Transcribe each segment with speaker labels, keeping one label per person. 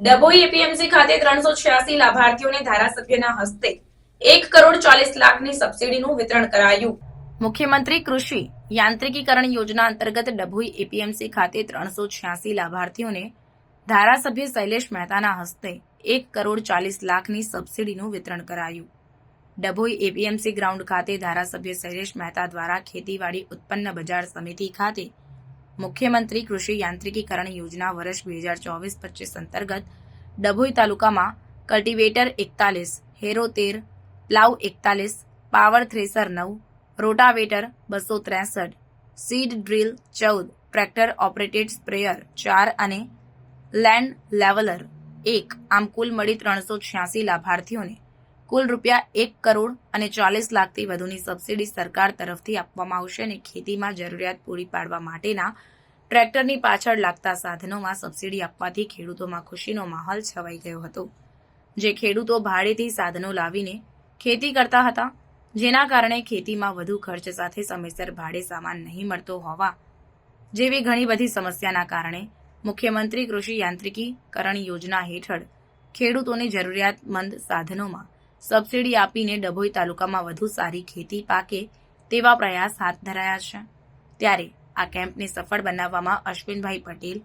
Speaker 1: Dabhoi APMC ખાતે ત્રણસો છ્યાસી લાભાર્થીઓને ધારાસભ્યના હસ્તે એક કરોડ ચાલીસ લાખની સબસિડીનું વિતરણ કરાયું. મુખ્યમંત્રી કૃષિ યાંત્રિકીકરણ યોજના અંતર્ગત ડભોઈ એપીએમસી ખાતે ત્રણસો છ્યાસી લાભાર્થીઓને ધારાસભ્ય શૈલેષ મહેતાના હસ્તે એક કરોડ ચાલીસ લાખની સબસિડીનું વિતરણ કરાયું. ડભોઈ એપીએમસી ગ્રાઉન્ડ ખાતે ધારાસભ્ય શૈલેષ મહેતા દ્વારા ખેતીવાડી ઉત્પન્ન બજાર સમિતિ ખાતે મુખ્યમંત્રી કૃષિ યાંત્રિકીકરણ યોજના વર્ષ બે હજાર ચોવીસ પચીસ અંતર્ગત ડભોઈ તાલુકામાં કલ્ટિવેટર એકતાલીસ, હેરો તેર, પ્લાવ એકતાલીસ, પાવર થ્રેસર નવ, રોટાવેટર બસો ત્રેસઠ, સીડ ડ્રીલ ચૌદ, ટ્રેક્ટર ઓપરેટેડ સ્પ્રેયર ચાર અને લેન્ડ લેવલર એક. આમ કુલ મળી ત્રણસો છ્યાસી લાભાર્થીઓને કુલ રૂપિયા એક કરોડ અને ચાલીસ લાખથી વધુની સબસિડી સરકાર તરફથી આપવામાં આવશે અને ખેતીમાં જરૂરિયાત પૂરી પાડવા માટેના ટ્રેક્ટરની પાછળ લાગતા સાધનોમાં સબસિડી આપવાથી ખેડૂતોમાં ખુશીનો માહોલ છવાઈ ગયો હતો. જે ખેડૂતો ભાડેથી સાધનો લાવીને ખેતી કરતા હતા, જેના કારણે ખેતીમાં વધુ ખર્ચ સાથે સમયસર ભાડે સામાન નહીં મળતો હોવા જેવી ઘણી બધી સમસ્યાના કારણે મુખ્યમંત્રી કૃષિ યાંત્રિકીકરણ યોજના હેઠળ ખેડૂતોને જરૂરિયાતમંદ સાધનોમાં સબસિડી આપીને ડભોઈ તાલુકામાં વધુ સારી ખેતી પાકે તેવા પ્રયાસ હાથ ધરાયા છે. ત્યારે આ કેમ્પને સફળ બનાવવામાં અશ્વિનભાઈ પટેલ,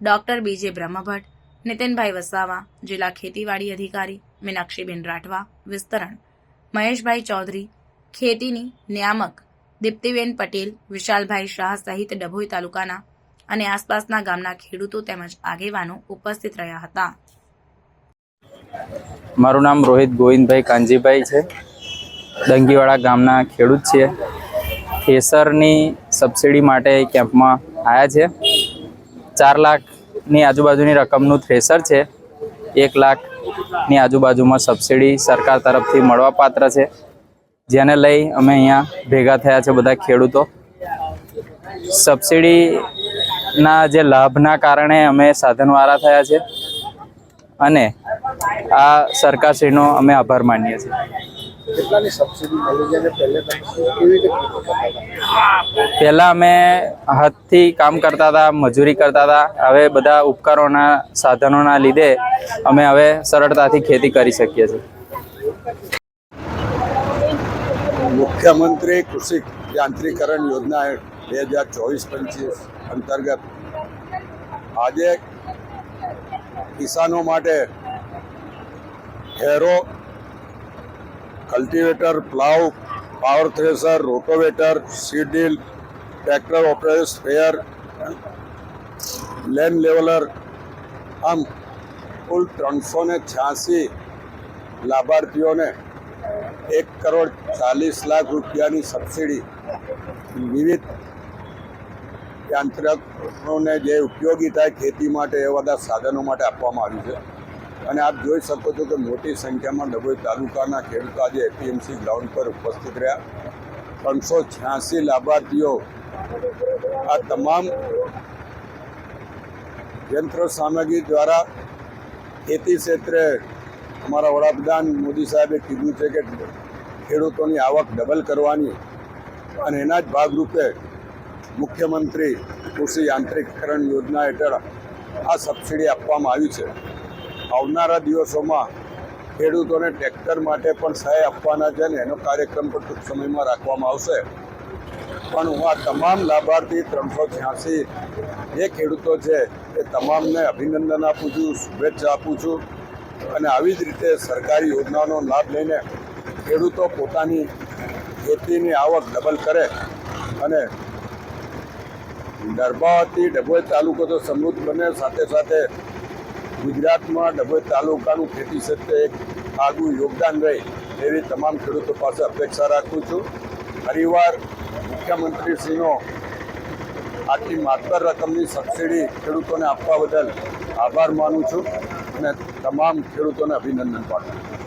Speaker 1: ડોક્ટર બીજે બ્રહ્મભટ્ટ, નીતિનભાઈ વસાવા, જિલ્લા ખેતીવાડી અધિકારી મીનાક્ષીબેન રાઠવા, વિસ્તરણ મહેશભાઈ ચૌધરી, ખેતીની નિયામક દીપ્તિબેન પટેલ, વિશાલભાઈ શાહ સહિત ડભોઈ તાલુકાના અને આસપાસના ગામના ખેડૂતો તેમજ આગેવાનો ઉપસ્થિત રહ્યા હતા.
Speaker 2: મારું નામ રોહિત ગોવિંદભાઈ કાંજીભાઈ છે. ડંગીવાડા ગામના ખેડૂત છીએ. થેસરની સબસિડી માટે કેમ્પમાં આવ્યા છે. ચાર લાખની આજુબાજુની રકમનું થ્રેસર છે. એક લાખની આજુબાજુમાં સબસિડી સરકાર તરફથી મળવાપાત્ર છે. જેને લઈ અમે અહીંયા ભેગા થયા છે બધા ખેડૂતો. સબસિડીના જે લાભના કારણે અમે સાધનવાળા થયા છે. અને આ સરકારશ્રીનો અમે આભાર માનીએ છીએ.
Speaker 3: કેટલાની સબસિડી મળી છે અને પહેલે તમે કેવી રીતે ખેતી કરતા હતા?
Speaker 2: પહેલાં અમે હાથથી કામ કરતા હતા મજૂરી કરતા હતા. હવે બધા ઉપકરણોના સાધનોના લીધે અમે હવે સરળતાથી ખેતી કરી શકીએ છીએ.
Speaker 3: મુખ્યમંત્રી કૃષિ યાંત્રિકરણ યોજના બે હજાર ચોવીસ પંચીસ અંતર્ગત આજે કિસાનો માટે harrow cultivator, plough, power thresher rotavator seed drill tractor operator, sprayer land leveller, આમ કુલ ત્રણસો ને છ્યાસી લાભાર્થીઓને એક કરોડ ચાલીસ લાખ રૂપિયાની સબસિડી. વિવિધ યાંત્રકોને જે ઉપયોગી થાય ખેતી માટે એ બધા સાધનો માટે આપવામાં આવ્યું છે. અને આપ જોઈ શકો છો કે મોટી સંખ્યામાં ડભોઈ તાલુકાના ખેડૂતો આજે એપીએમસી ગ્રાઉન્ડ પર ઉપસ્થિત રહ્યા. ત્રણસો છ્યાસી લાભાર્થીઓ આ તમામ યંત્ર સામગ્રી દ્વારા ખેતી ક્ષેત્રે અમારા વડાપ્રધાન મોદી સાહેબે કીધું છે કે ખેડૂતોની આવક ડબલ કરવાની અને એના જ ભાગરૂપે મુખ્યમંત્રી કૃષિ યાંત્રિકરણ યોજના હેઠળ આ સબસિડી આપવામાં આવી છે. આવનારા દિવસોમાં ખેડૂતોને ટ્રેક્ટર માટે પણ સહાય આપવાના છે ને એનો કાર્યક્રમ પણ ટૂંક સમયમાં રાખવામાં આવશે. પણ હું આ તમામ લાભાર્થી ત્રણસો છ્યાસી જે ખેડૂતો છે, એ તમામને અભિનંદન આપું છું, શુભેચ્છા આપું છું અને આવી જ રીતે સરકારી યોજનાનો લાભ લઈને ખેડૂતો પોતાની ખેતીની આવક ડબલ કરે અને ગર્ભાવતી ડભોઈ તાલુકો તો સમૃદ્ધ બને, સાથે સાથે ગુજરાતમાં ડભોઈ તાલુકાનું ખેતી ક્ષેત્રે એક આગવું યોગદાન રહે એવી તમામ ખેડૂતો પાસે અપેક્ષા રાખું છું. ફરીવાર મુખ્યમંત્રીશ્રીનો આટલી માત્ર રકમની સબસિડી ખેડૂતોને આપવા બદલ આભાર માનું છું અને તમામ ખેડૂતોને અભિનંદન પાઠવું છું.